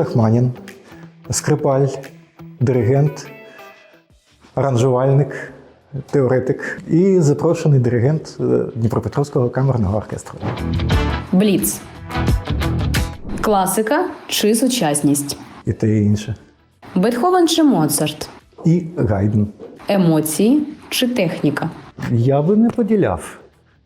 Рахманін, скрипаль, диригент, аранжувальник, теоретик і запрошений диригент е, Дніпропетровського камерного оркестру. Бліц. Класика чи сучасність? І те і інше. Бетховен чи Моцарт? І Гайден. Емоції чи техніка? Я би не поділяв.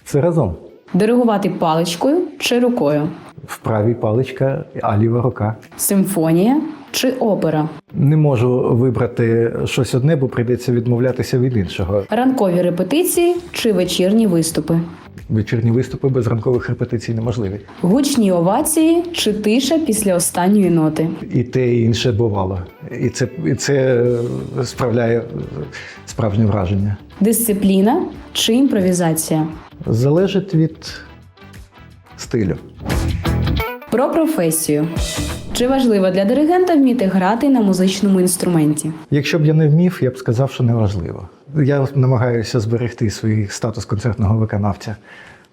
Все разом. Диригувати паличкою чи рукою? В правій паличка, а ліва рука. Симфонія чи опера? Не можу вибрати щось одне, бо прийдеться відмовлятися від іншого. Ранкові репетиції чи вечірні виступи? Вечірні виступи без ранкових репетицій неможливі. Гучні овації чи тиша після останньої ноти? І те, і інше бувало. І це, і це е, справляє е, справжнє враження. Дисципліна чи імпровізація? Залежить від стилю. Про професію. Чи важливо для диригента вміти грати на музичному інструменті? Якщо б я не вмів, я б сказав, що неважливо. Я намагаюся зберегти свій статус концертного виконавця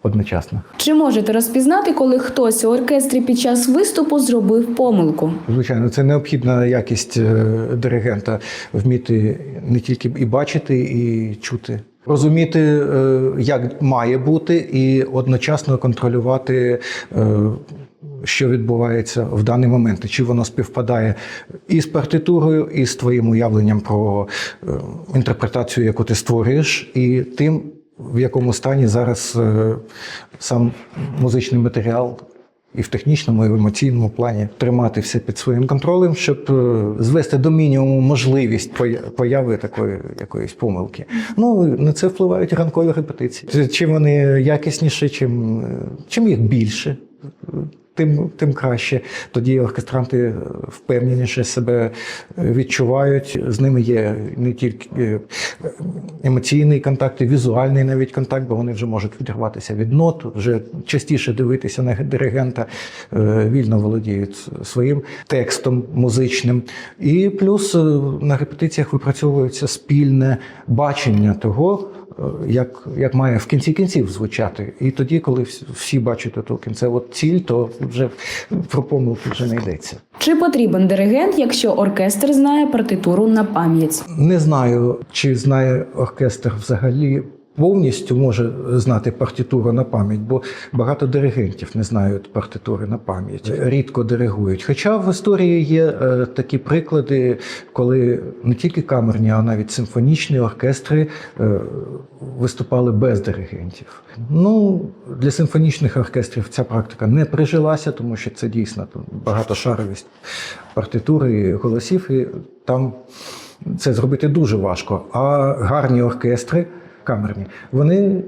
одночасно. Чи можете розпізнати, коли хтось у оркестрі під час виступу зробив помилку? Звичайно, це необхідна якість е, диригента вміти не тільки і бачити, і чути. Розуміти, е, як має бути, і одночасно контролювати, е, що відбувається в даний момент, чи воно співпадає і з партитурою, і з твоїм уявленням про е, інтерпретацію, яку ти створюєш, і тим, в якому стані зараз е, сам музичний матеріал і в технічному, і в емоційному плані тримати все під своїм контролем, щоб е, звести до мінімуму можливість появи такої якоїсь помилки. Ну на це впливають ранкові репетиції. Чим вони якісніші, чим, чим їх більше. Тим, тим краще. Тоді оркестранти впевненіше себе відчувають. З ними є не тільки е, емоційний контакт, і візуальний навіть контакт, бо вони вже можуть відірватися від нот, вже частіше дивитися на диригента, е, вільно володіють своїм текстом музичним. І плюс е, на репетиціях випрацьовується спільне бачення того. е, Як, як має в кінці кінців звучати. І тоді, коли всі бачать ту кінцеву ціль, то вже про помилки вже не йдеться. Чи потрібен диригент, якщо оркестр знає партитуру на пам'ять? Не знаю, чи знає оркестр взагалі повністю може знати партитуру на пам'ять, бо багато диригентів не знають партитури на пам'ять, рідко диригують. Хоча в історії є е, такі приклади, коли не тільки камерні, а навіть симфонічні оркестри е, виступали без диригентів. Ну, для симфонічних оркестрів ця практика не прижилася, тому що це дійсно багатошаровість партитури і голосів, і там це зробити дуже важко. А гарні оркестри, камерні, вони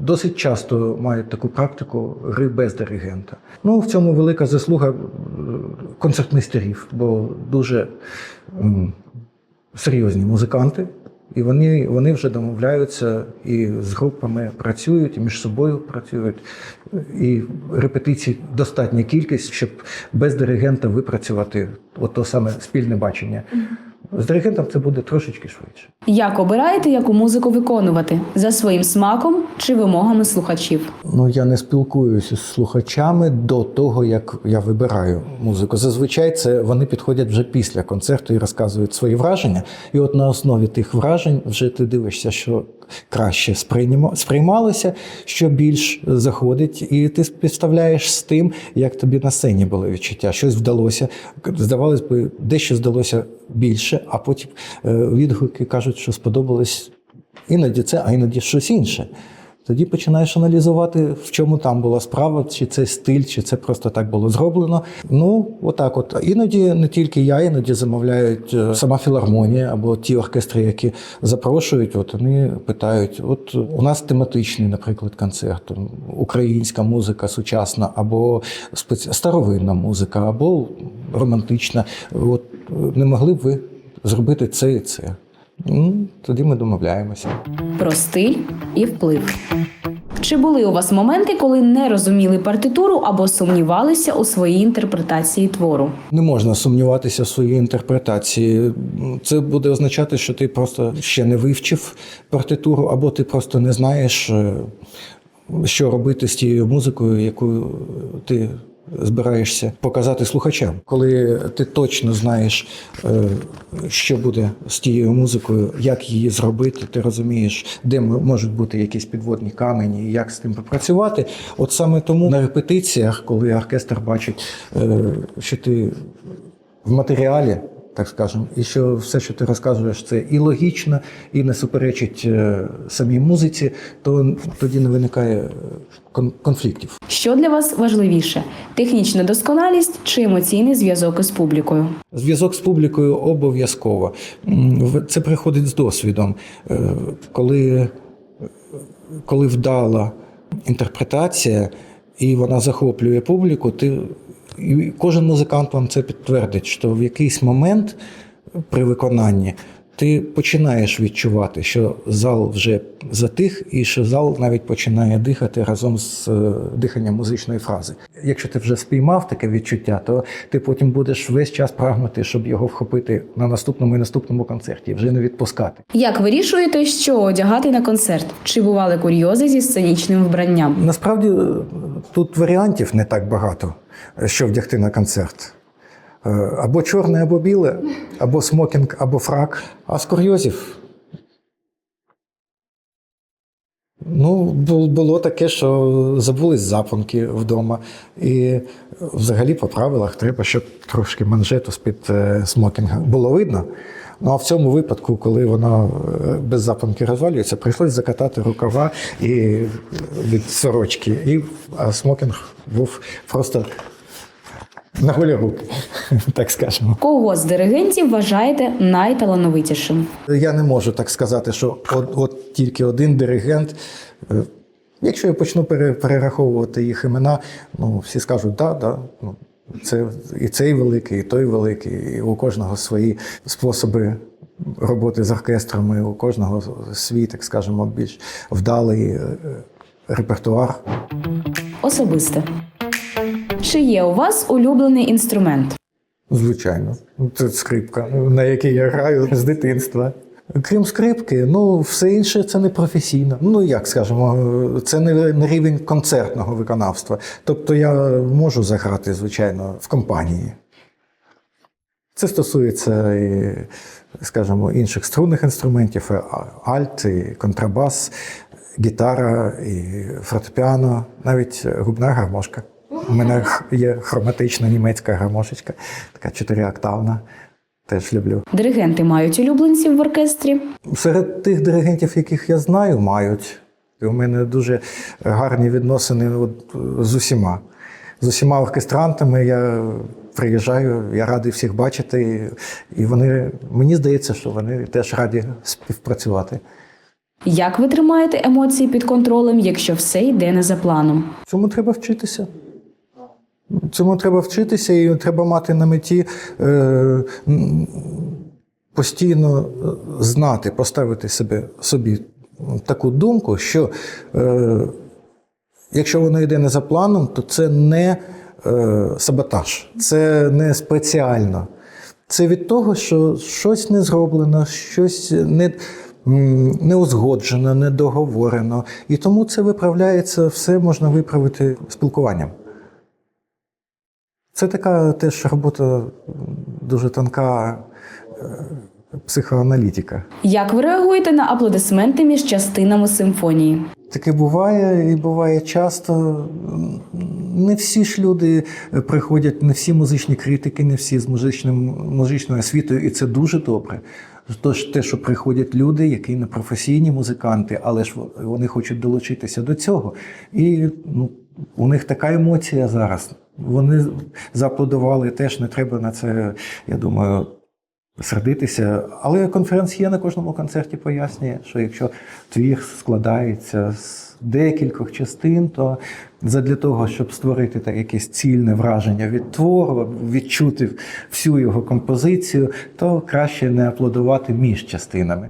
досить часто мають таку практику гри без диригента. Ну, в цьому велика заслуга е, концертмейстерів, бо дуже м, серйозні музиканти. І вони, вони вже домовляються і з групами працюють, і між собою працюють. І репетицій достатня кількість, щоб без диригента випрацювати от то саме спільне бачення. З диригентом це буде трошечки швидше. Як обираєте, яку музику виконувати за своїм смаком чи вимогами слухачів? Ну, я не спілкуюся з слухачами до того, як я вибираю музику. Зазвичай це вони підходять вже після концерту і розказують свої враження. І от на основі тих вражень вже ти дивишся, що краще сприймалося, що більш заходить, і ти співставляєш з тим, як тобі на сцені було відчуття. Щось вдалося. Здавалось би, дещо здалося більше, а потім е, відгуки кажуть, що сподобалось іноді це, а іноді щось інше. Тоді починаєш аналізувати, в чому там була справа, чи це стиль, чи це просто так було зроблено. Ну, отак от. Іноді не тільки я, іноді замовляють е, сама філармонія або ті оркестри, які запрошують, от вони питають: от у нас тематичний, наприклад, концерт, українська музика сучасна, або спеці... старовинна музика, або романтична. От е, не могли б ви зробити це і це? Ну, тоді ми домовляємося. Про стиль і вплив. Чи були у вас моменти, коли не розуміли партитуру або сумнівалися у своїй інтерпретації твору? Не можна сумніватися в своїй інтерпретації. Це буде означати, що ти просто ще не вивчив партитуру, або ти просто не знаєш, е, що робити з тією музикою, яку ти збираєшся показати слухачам. Коли ти точно знаєш, е, що буде з тією музикою, як її зробити, ти розумієш, де можуть бути якісь підводні камені, і як з тим попрацювати. От саме тому на репетиціях, коли оркестр бачить, е, що ти в матеріалі, так скажемо, і що все, що ти розказуєш, це і логічно, і не суперечить е, самій музиці, то тоді не виникає е, конфліктів. Що для вас важливіше: технічна досконалість чи емоційний зв'язок із публікою? Зв'язок з публікою обов'язково. Це приходить з досвідом. Е, Коли, коли вдала інтерпретація і вона захоплює публіку, ти, і кожен музикант вам це підтвердить, що в якийсь момент при виконанні ти починаєш відчувати, що зал вже затих, і що зал навіть починає дихати разом з е, диханням музичної фрази. Якщо ти вже спіймав таке відчуття, то ти потім будеш весь час прагнути, щоб його вхопити на наступному і наступному концерті, вже не відпускати. Як вирішуєте, що одягати на концерт? Чи бували курйози зі сценічним вбранням? Насправді е, тут варіантів не так багато, е, що вдягти на концерт. Е, Або чорне, або біле, або смокінг, або фрак. А з курйозів. Ну, було таке, що забулись запонки вдома. І взагалі по правилах треба, щоб трошки манжету з-під е, смокінга було видно. Ну а в цьому випадку, коли воно е, без запонки розвалюється, прийшлось закатати рукава і від сорочки. І а смокінг був просто на голі руки, так скажемо. Кого з диригентів вважаєте найталановитішим? Я не можу так сказати, що от, от тільки один диригент. Е, Якщо я почну перераховувати їх імена, ну всі скажуть, да, да, ну, це і цей великий, і той великий, і у кожного свої способи роботи з оркестрами, у кожного свій, так скажемо, більш вдалий е, репертуар. Особисте. Чи є у вас улюблений інструмент? Звичайно, це скрипка, на якій я граю з дитинства. Крім скрипки, ну все інше це не професійно. Ну як скажемо, це не рівень концертного виконавства. Тобто я можу заграти, звичайно, в компанії. Це стосується скажімо, інших струнних інструментів, альт, і контрабас, гітара, і фортепіано, навіть губна гармошка. У мене є хроматична німецька гармошечка, така чотирьоктавна. Теж люблю. Диригенти мають улюбленців в оркестрі. Серед тих диригентів, яких я знаю, мають. І у мене дуже гарні відносини от, з усіма. З усіма оркестрантами я приїжджаю, я радий всіх бачити. І вони, мені здається, що вони теж раді співпрацювати. Як ви тримаєте емоції під контролем, якщо все йде не за планом? Цьому треба вчитися. Цьому треба вчитися, і треба мати на меті е, постійно е, знати, поставити себе, собі таку думку, що е, якщо воно йде не за планом, то це не е, саботаж, це не спеціально. Це від того, що щось не зроблено, щось не, не узгоджено, не договорено. І тому це виправляється, все можна виправити спілкуванням. Це така теж робота дуже тонка е, психоаналітика. Як ви реагуєте на аплодисменти між частинами симфонії? Таке буває і буває часто. Не всі ж люди приходять, не всі музичні критики, не всі з музичним, музичною освітою, і це дуже добре. Тож те, що приходять люди, які не професійні музиканти, але ж вони хочуть долучитися до цього. І ну, у них така емоція зараз. Вони зааплодували теж, не треба на це, я думаю, сердитися. Але конференція на кожному концерті пояснює, що якщо твір складається з декількох частин, то задля того, щоб створити так якесь цільне враження від твору, відчути всю його композицію, то краще не аплодувати між частинами.